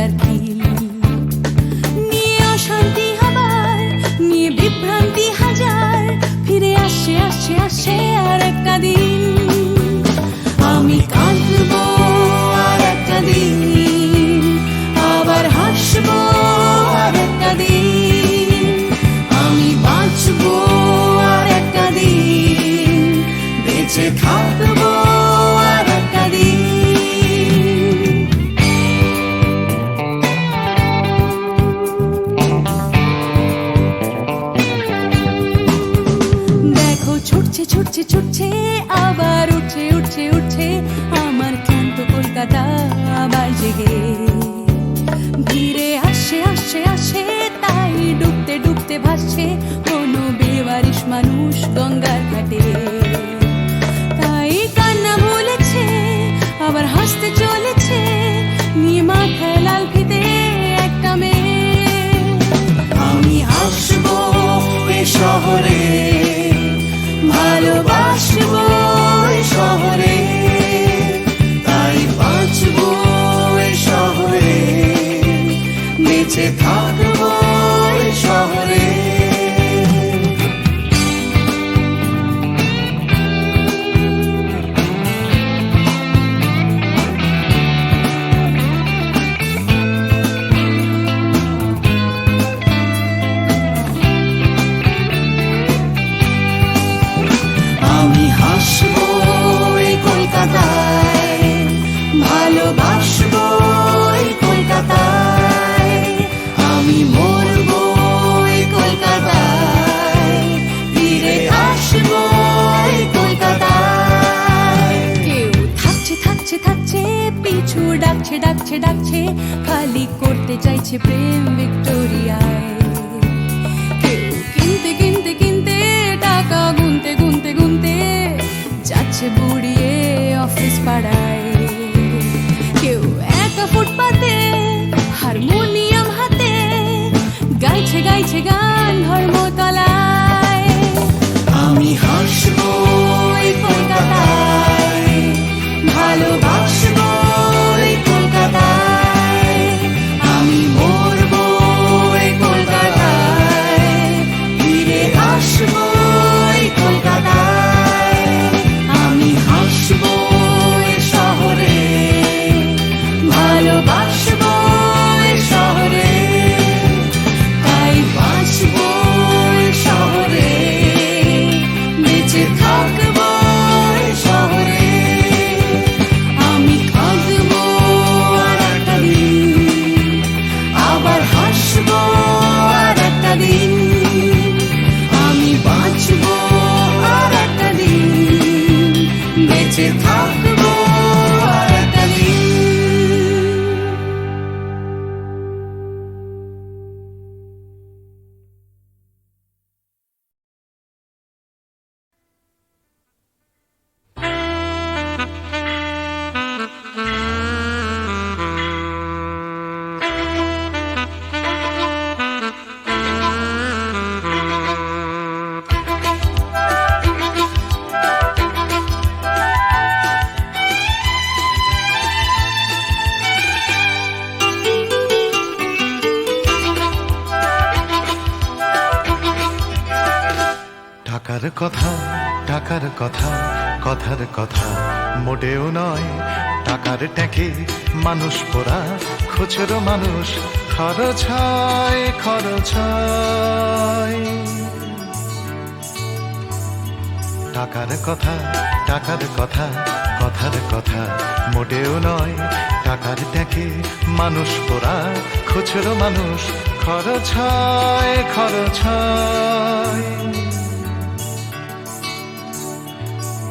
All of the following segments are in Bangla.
escucharte. আছে খালি করতে চাইছে প্রেম ভিক্টোরিয়ায়। কিনতে কিনতে কিনতে, টাকা গুনতে গুনতে গুনতে যাচ্ছে বুড়িয়ে অফিস পাড়ায়। কেউ একা ফুটপাতে, হারমোনিয়াম হাতে গাইছে গাইছে গাই কথা, কথার কথা মোটেও নয়। টাকার ট্যাঁকে মানুষ পোড়া, খুচরো মানুষ খরচ হয়, খরচ টাকার কথা টাকার কথা, কথার কথা মোটেও নয়। টাকার ট্যাঁকে মানুষ পোড়া, খুচরো মানুষ খরচ হয় খরচ হয়।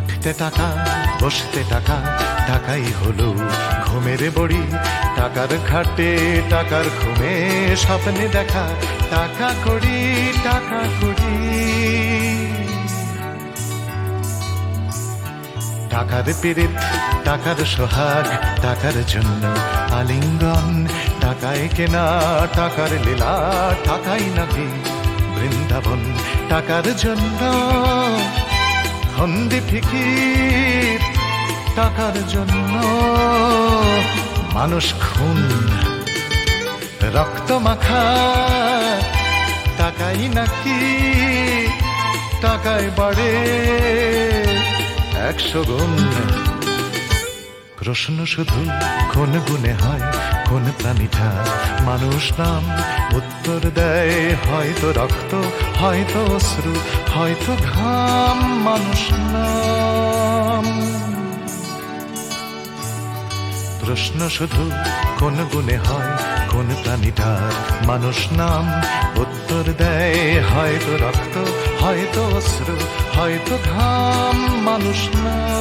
উঠতে টাকা, বসতে টাকা, টাকাই হলো ঘুমের বড়ি। টাকার খাটে, টাকার ঘুমে স্বপ্নে দেখা। টাকা করি টাকা করি। টাকার পিরিত টাকার সোহাগ, টাকার জন্য আলিঙ্গন। টাকায় কেনা, টাকার লীলা, টাকাই নাকি বৃন্দাবন। টাকার জন্য হন্দি ফিকির টাকার জন্য মানুষ খুন। রক্ত মাখা টাকাই নাকি টাকায় বাড়ে একশো গুণ। প্রশ্ন শুধু কোন গুণে হয়, কোন প্রাণীটা? মানুষ নাম উত্তর দেয়, হয়তো রক্ত, হয়তো অশ্রু, হয়তো ঘাম, মানুষ নাম। প্রশ্ন শুধু কোন গুণে হয়, কোন প্রাণীটার মানুষ নাম উত্তর দেয়, হয়তো রক্ত, হয়তো অশ্রু, হয়তো ঘাম, মানুষ নাম।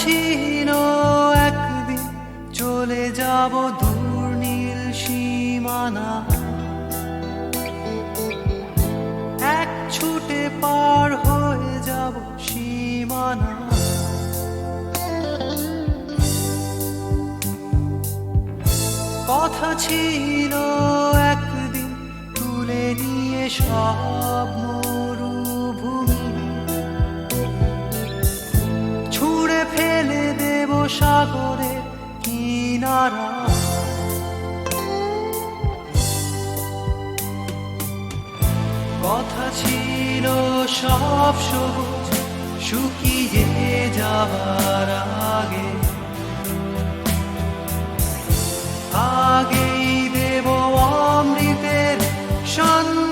ছিল একদিন চলে যাব দূর নীল সীমানা। এক ছুটে পার হয়ে যাব সীমানা। কথা ছিল একদিন তুলে নিয়ে সব ফেলে দেব সাগরে কিনারা। কথা ছিল সব সবুজ, শুকিয়ে যাবার আগে। আগেই দেব অমৃতের সন্ধান।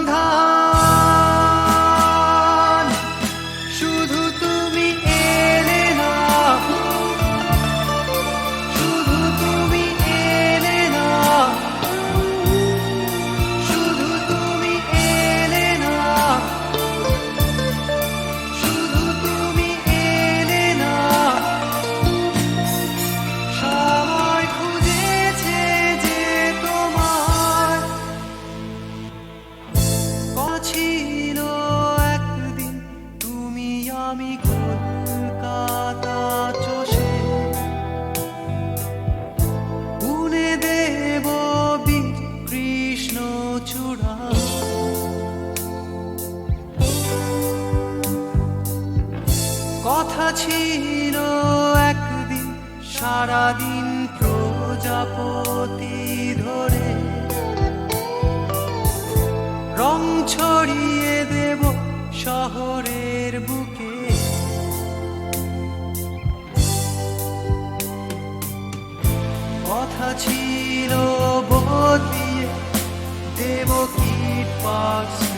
ছিল একদিন সারাদিন প্রজাপতি ধরে। রং ছড়িয়ে দেব শহরের বুকে। কথা ছিল বদলিয়ে দেব কীট পার্ক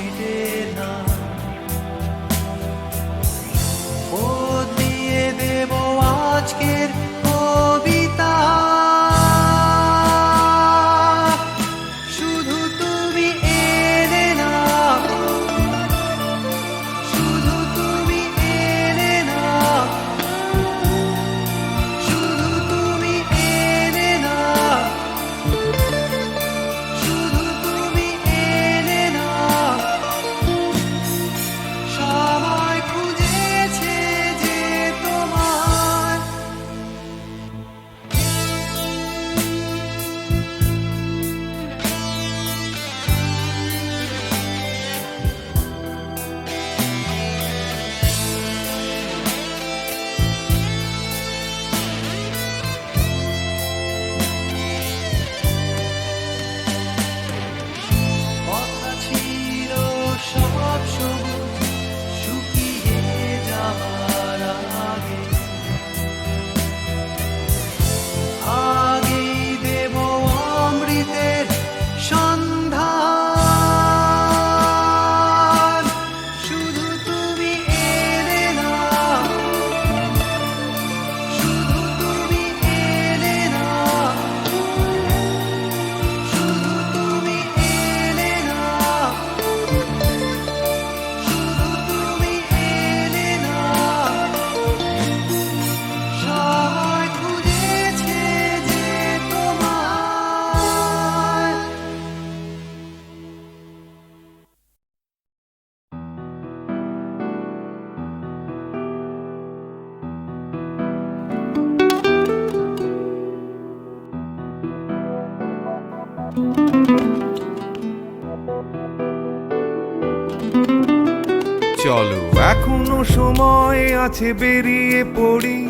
আছে বেরিয়ে পড়ি,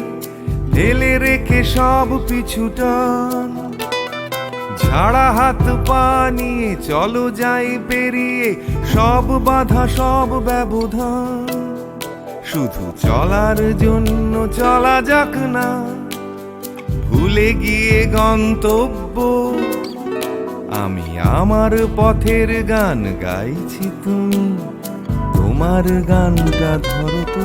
ঢেলে রেখে সব পিছুটান ঝাড়া হাত পা নিয়ে চলো যাই বেরিয়ে, সব বাধা, সব ব্যবধান। শুধু চলার জন্য চলা যাক না, ভুলে গিয়ে গন্তব্য। আমি আমার পথের গান গাইছি তুমি, তোমার গানটা ধরো তো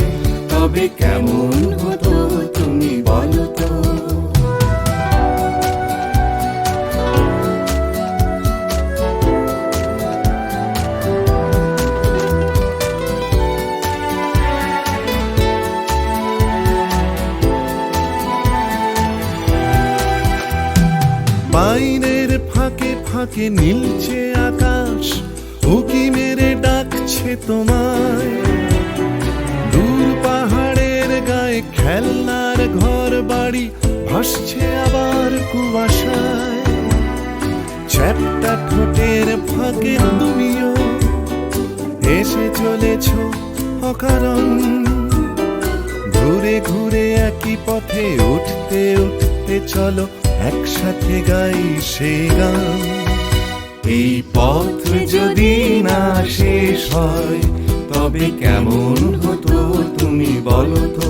তবে কেমন হতো তুমি বলো তো? বাইরের ফাঁকে ফাঁকে নীলছে আকাশ, উকি মেরে ডাকছে তোমায়। খেলনার ঘর বাড়ি ভাসছে আবার কুয়াশায়। ঠোঁটের ফাঁকে তুমিও এসে চলেছ অকারণ। ঘুরে ঘুরে একই পথে উঠতে উঠতে চলো, একসাথে গাই সে গান। এই পথ যদি না শেষ হয়, তবে কেমন হতো তুমি বলো তো?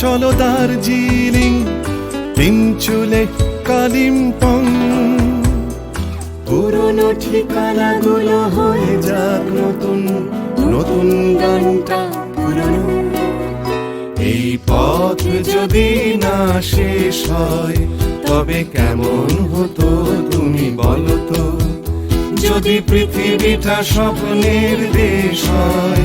চলো দার্জিলিং তিন চুলে কালিম্পং। পুরনো ঠিকানাগুলো হয়ে যাক নতুন নতুন গানটা পুরনো। এই পথ যদি না শেষ হয়, তবে কেমন হতো তুমি বলো তো? যদি পৃথিবীটা স্বপ্নের দেশ হয়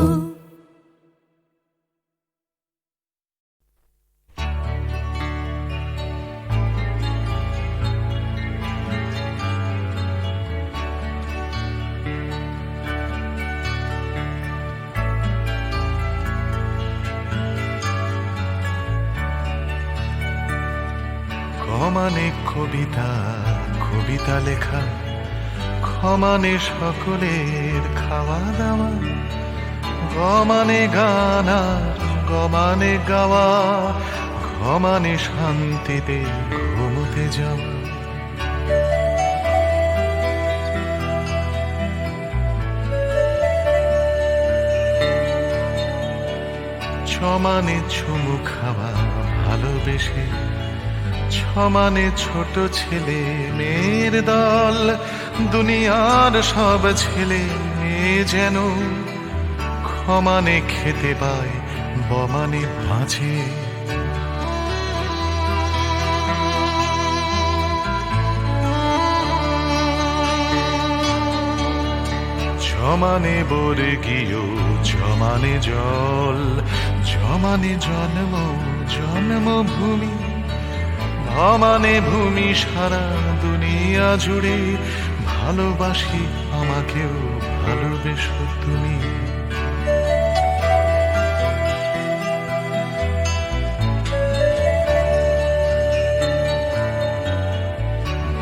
ক্ষমানে সকলের খাওয়া দাওয়া গমানে গান গমানে গাওয়া। ঘমানে শান্তিতে ঘুমোতে যাওয়া। ছমানে চুমু খাওয়া ভালোবেসে। ছমানে ছোট ছেলে মেয়ের দল। দুনিয়ার সব ছেলে যেন ক্ষমানে খেতে পায় বমানে বাঁচে জমানে বর্গীয় জমানে জল, জমানে জন্ম, জন্মভূমি ভমানে ভূমি সারা দুনিয়া জুড়ে ভালোবাসি, আমাকেও ভালোবেসো তুমি।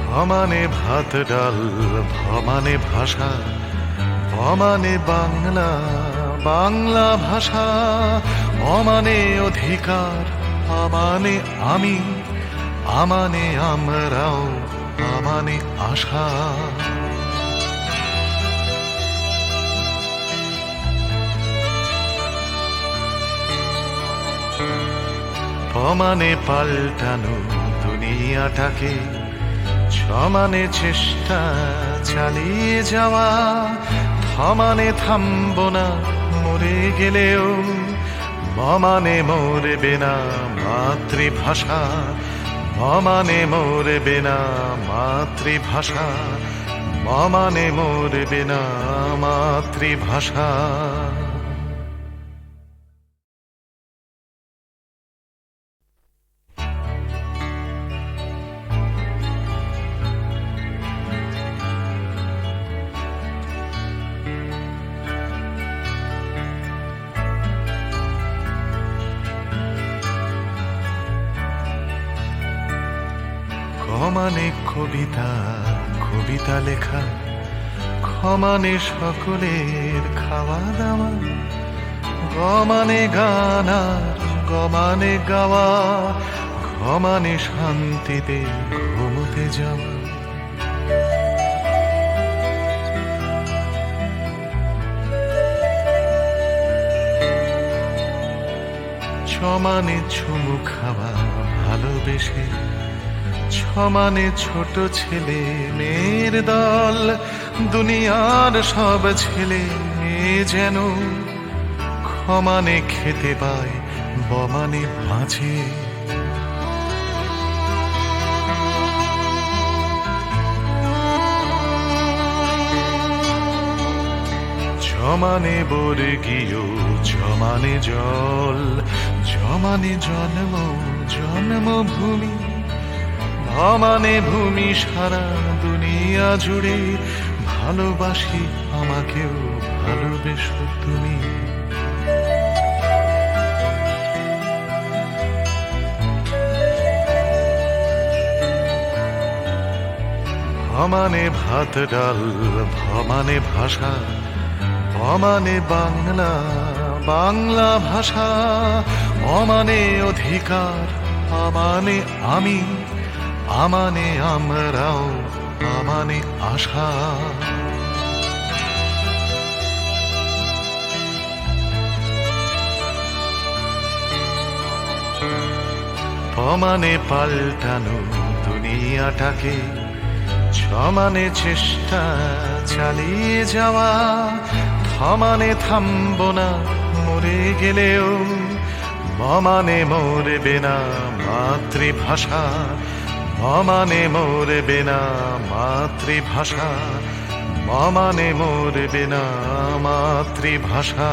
ভমানে ভাত, ডাল ভমানে ভাষা অমানে বাংলা বাংলা ভাষা অমানে অধিকার আমানে আমি আমানে আমরাও। আমানে আশা। অমানে পাল্টানো দুনিয়াটাকে, সমানে চেষ্টা চালিয়ে যাওয়া থমানে থামব না, মরে গেলেও মমানে মরবে না মাতৃভাষা। মমানে মরবে না মাতৃভাষা মমানে মরবে না মাতৃভাষা। ক্ষমানে সকলের খাওয়া দাওয়া গমানে গান গমানে গাওয়া। ক্ষমানে শান্তিতে ঘুমোতে যাওয়া। ছমানে ছুমু খাওয়া ভালোবেসে। ছমানে ছোট ছেলে মেয়ের দল। দুনিয়ার সব ছেলে যেন ক্ষমানে খেতে পায় বমানে বাঁচে জমানে বর্গীয় জমানে জল, জমানে জন্ম জন্মভূমি ভমানে ভূমি সারা দুনিয়া জুড়ে। ভালোবাসি আমাকেও, ভালোবেসো তুমি। ভমানে ভাত, ডাল ভমানে ভাষা, অমানে বাংলা বাংলা ভাষা, অমানে অধিকার আমানে আমি আমানে আমরাও। আমানে আশা। অমানে পাল্টানো দুনিয়াটাকে, সমানে চেষ্টা চালিয়ে যাওয়া থমানে থামব না, মরে গেলেও মমানে মরবে না মাতৃভাষা। মমানে মরবে না মাতৃভাষা মমানে মরবে না মাতৃভাষা।